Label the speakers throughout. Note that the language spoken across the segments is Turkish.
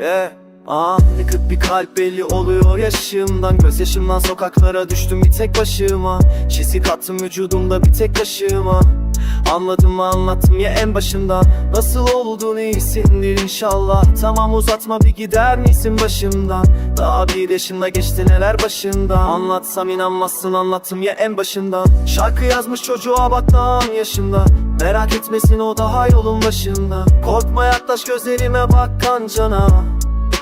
Speaker 1: Yeah. Aa, yıkık bir kalp belli oluyor yaşımdan Gözyaşımdan sokaklara düştüm bir tek başıma Çizik attım vücudumda bir tek yaşıma Anladım mı anlattım ya en başından. Nasıl olduğunu iyisindir inşallah. Tamam uzatma bir gider misin başımdan? Daha bir yaşında geçti neler başında Anlatsam inanmazsın anlattım ya en başından. Şarkı yazmış çocuğa bak tam yaşında. Merak etmesin o daha yolun başında. Korkma yaklaş gözlerime bak kancana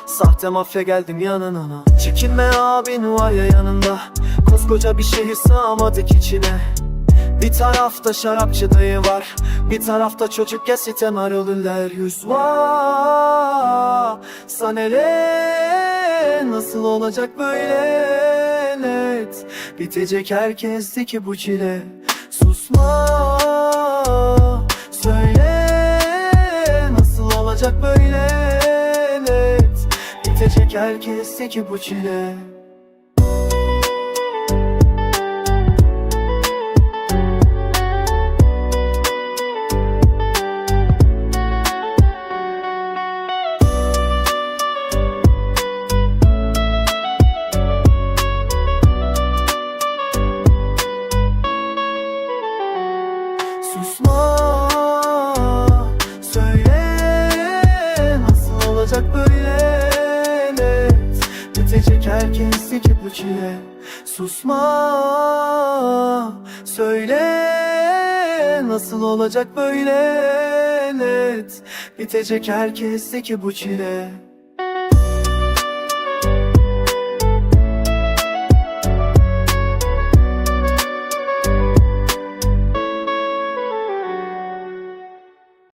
Speaker 1: Sahte mafya geldim yanına. Çekinme abin var ya yanında. Koskoca bir şehir sığamadık içine Bir tarafta şarapçı dayı var Bir tarafta çocuk ya sitem arılırlar yüz var. Sanele Nasıl olacak böyle net? Bitecek herkesteki bu çile. Susma Söyle Nasıl olacak böyle net? Bitecek herkesteki bu çile olacak böyle net. Bitecek herkesteki bu çile Susma Söyle Nasıl olacak böyle net. Bitecek herkesteki bu çile